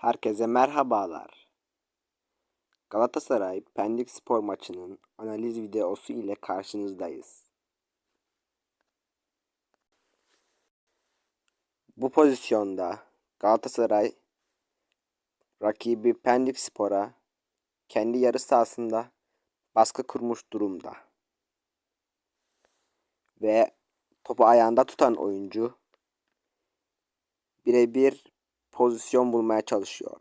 Herkese merhabalar. Galatasaray Pendik Spor maçının analiz videosu ile karşınızdayız. Bu pozisyonda Galatasaray rakibi Pendik Spor'a kendi yarı sahasında baskı kurmuş durumda. Ve topu ayağında tutan oyuncu birebir pozisyon bulmaya çalışıyor.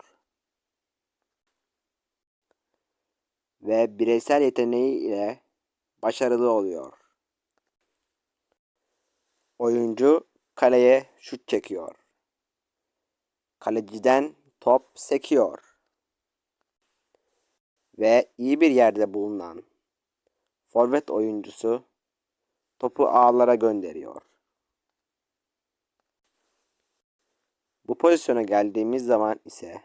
Ve bireysel yeteneği ile başarılı oluyor. Oyuncu kaleye şut çekiyor. Kaleciden top sekiyor. Ve iyi bir yerde bulunan forvet oyuncusu topu ağlara gönderiyor. Bu pozisyona geldiğimiz zaman ise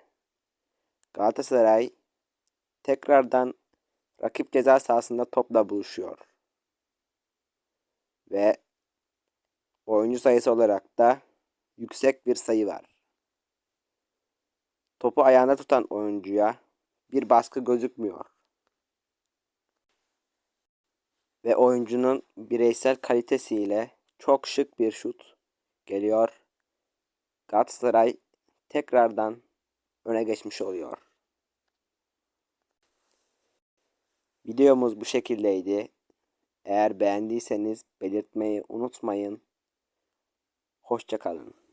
Galatasaray tekrardan rakip ceza sahasında topla buluşuyor. Ve oyuncu sayısı olarak da yüksek bir sayı var. Topu ayağında tutan oyuncuya bir baskı gözükmüyor. Ve oyuncunun bireysel kalitesiyle çok şık bir şut geliyor. Galatasaray tekrardan öne geçmiş oluyor. Videomuz bu şekildeydi. Eğer beğendiyseniz belirtmeyi unutmayın. Hoşçakalın.